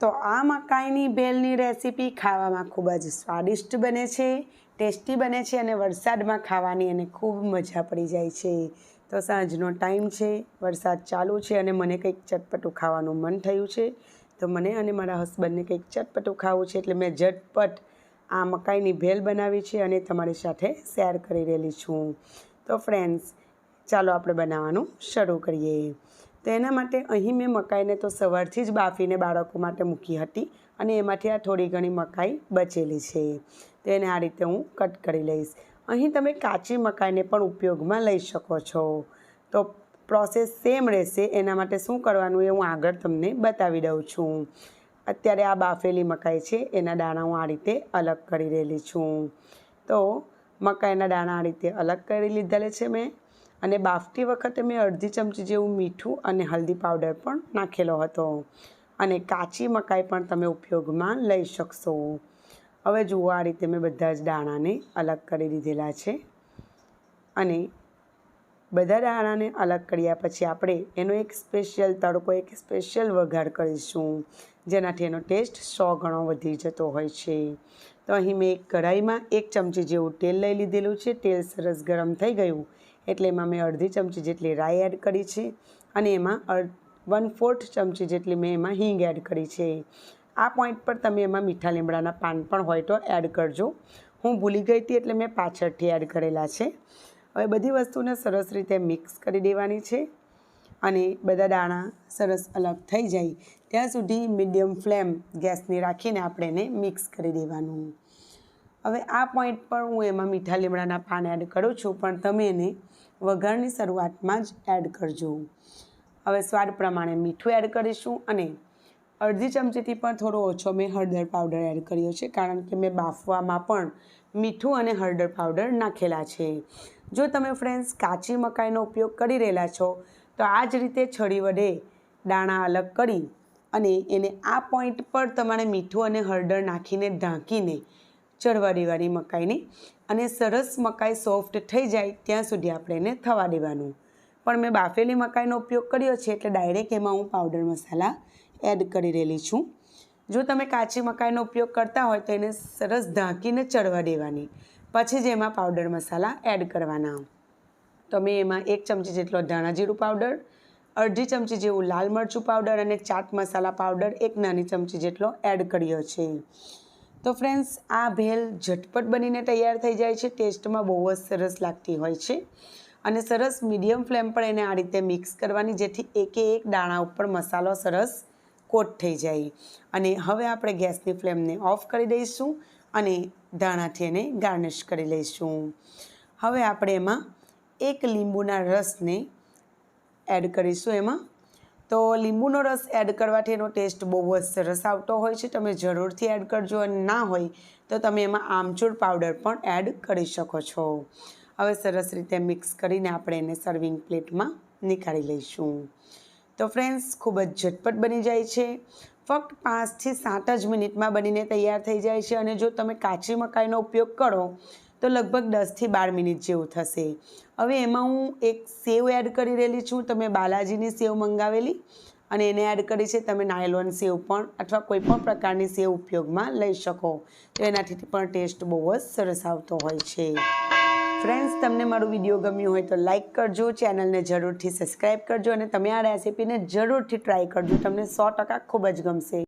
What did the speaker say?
તો આ મકાઈની ભેલની રેસીપી ખાવામાં ખૂબ જ સ્વાદિષ્ટ બને છે, ટેસ્ટી બને છે અને વરસાદમાં ખાવાની અને ખૂબ મજા પડી જાય છે. તો સાંજનો ટાઈમ છે, વરસાદ ચાલુ છે અને મને કંઈક ચટપટું ખાવાનું મન થયું છે. તો મને અને મારા હસબન્ડને કંઈક ચટપટું ખાવું છે એટલે મેં ઝટપટ આ મકાઈની ભેલ બનાવી છે અને તમારી સાથે શેર કરી રહેલી છું. તો ફ્રેન્ડ્સ, ચાલો આપણે બનાવવાનું શરૂ કરીએ. તો એના માટે અહીં મેં મકાઈને તો સવારથી જ બાફીને બાળકો માટે મૂકી હતી અને એમાંથી આ થોડી ઘણી મકાઈ બચેલી છે. તો એને આ રીતે હું કટ કરી લઈશ. અહીં તમે કાચી મકાઈને પણ ઉપયોગમાં લઈ શકો છો. તો પ્રોસેસ સેમ રહેશે. એના માટે શું કરવાનું એ હું આગળ તમને બતાવી દઉં છું. અત્યારે આ બાફેલી મકાઈ છે. એના દાણા હું આ રીતે અલગ કરી રહેલી છું. તો મકાઈના દાણા આ રીતે અલગ કરી લીધેલા છે મેં. અને બાફતી વખતે મેં અડધી ચમચી જેવું મીઠું અને હલ્દી પાવડર પણ નાખેલો હતો. અને કાચી મકાઈ પણ તમે ઉપયોગમાં લઈ શકશો. હવે જુઓ, આ રીતે મેં બધા જ દાણાને અલગ કરી દીધેલા છે. અને બધા દાણાને અલગ કર્યા પછી આપણે એનો એક સ્પેશિયલ તડકો, એક સ્પેશિયલ વઘાર કરીશું, જેનાથી એનો ટેસ્ટ સો ગણો વધી જતો હોય છે. તો અહીં મેં એક કઢાઈમાં એક ચમચી જેવું તેલ લઈ લીધેલું છે. તેલ સરસ ગરમ થઈ ગયું. એટલે એમાં મેં અડધી ચમચી જેટલી રાઈ એડ કરી છે અને એમાં વન ફોર્થ ચમચી જેટલી મેં એમાં હિંગ એડ કરી છે. આ પોઈન્ટ પર તમે એમાં મીઠા લીમડાના પાન પણ હોય તો એડ કરજો. હું ભૂલી ગઈ હતી એટલે મેં પાછળથી એડ કરેલા છે. હવે બધી વસ્તુને સરસ રીતે મિક્સ કરી દેવાની છે અને બધા દાણા સરસ અલગ થઈ જાય. ત્યાં સુધી મીડિયમ ફ્લેમ ગેસની રાખીને આપણે એને મિક્સ કરી દેવાનું. હવે આ પોઈન્ટ પર હું એમાં મીઠા લીમડાના પાન એડ કરું છું, પણ તમે એને વઘારની શરૂઆતમાં જ એડ કરજો. હવે સ્વાદ પ્રમાણે મીઠું એડ કરીશું અને અડધી ચમચીથી પણ થોડો ઓછો મેં હળદર પાવડર એડ કર્યો છે, કારણ કે મેં બાફવામાં પણ મીઠું અને હળદર પાવડર નાખેલા છે. જો તમે ફ્રેન્ડ્સ કાચી મકાઈનો ઉપયોગ કરી રહેલા છો, તો આ જ રીતે છડી વડે દાણા અલગ કરી અને એને આ પોઈન્ટ પર તમારે મીઠું અને હળદર નાખીને ઢાંકીને ચડવા દેવાની મકાઈને અને સરસ મકાઈ સોફ્ટ થઈ જાય ત્યાં સુધી આપણે એને થવા દેવાનું. પણ મેં બાફેલી મકાઈનો ઉપયોગ કર્યો છે એટલે ડાયરેક્ટ એમાં હું પાવડર મસાલા એડ કરી રહેલી છું. જો તમે કાચી મકાઈનો ઉપયોગ કરતા હોય તો એને સરસ ઢાંકીને ચડવા દેવાની. પછી જ એમાં પાવડર મસાલા એડ કરવાના. તમે એમાં એક ચમચી જેટલો ધાણા જીરું પાવડર, અડધી ચમચી જેવું લાલ મરચું પાવડર અને ચાટ મસાલા પાવડર એક નાની ચમચી જેટલો એડ કર્યો છે. તો ફ્રેન્ડ્સ આ ભેલ ઝટપટ બનીને તૈયાર થઈ જાય છે. ટેસ્ટમાં બહુ જ સરસ લાગતી હોય છે. અને સરસ મીડિયમ ફ્લેમ પર એને આ રીતે મિક્સ કરવાની, જેથી એકે એક દાણા ઉપર મસાલો સરસ કોટ થઈ જાય. અને હવે આપણે ગેસની ફ્લેમને ઓફ કરી દઈશું અને ધાણાથી એને ગાર્નિશ કરી લઈશું. હવે આપણે એમાં એક લીંબુના રસને એડ કરીશું એમાં. તો લીંબુનો રસ એડ કરવાથી એનો ટેસ્ટ બહુ જ સરસ આવતો હોય છે. તમે જરૂરથી એડ કરજો અને ના હોય તો તમે એમાં આમચૂર પાવડર પણ એડ કરી શકો છો. હવે સરસ રીતે મિક્સ કરીને આપણે એને સર્વિંગ પ્લેટમાં નીકાળી લઈશું. તો ફ્રેન્ડ્સ ખૂબ જ ઝટપટ બની જાય છે. ફક્ત પાંચથી સાત જ મિનિટમાં બનીને તૈયાર થઈ જાય છે અને જો તમે કાચી મકાઈનો ઉપયોગ કરો તો લગભગ દસથી બાર મિનિટ જેવું થશે. હવે એમાં હું એક સેવ એડ કરી રહેલી છું. તમે બાલાજીની સેવ મંગાવેલી અને એને એડ કરી છે. તમે નાયલોન સેવ પણ અથવા કોઈ પણ પ્રકારની સેવ ઉપયોગમાં લઈ શકો. તો એનાથી પણ ટેસ્ટ બહુ જ સરસ આવતો હોય છે. ફ્રેન્ડ્સ તમને મારું વીડિયો ગમ્યું હોય તો લાઇક કરજો. ચેનલને જરૂરથી સબસ્ક્રાઈબ કરજો અને તમે આ રેસીપીને જરૂરથી ટ્રાય કરજો. તમને સો ટકા ખૂબ જ ગમશે.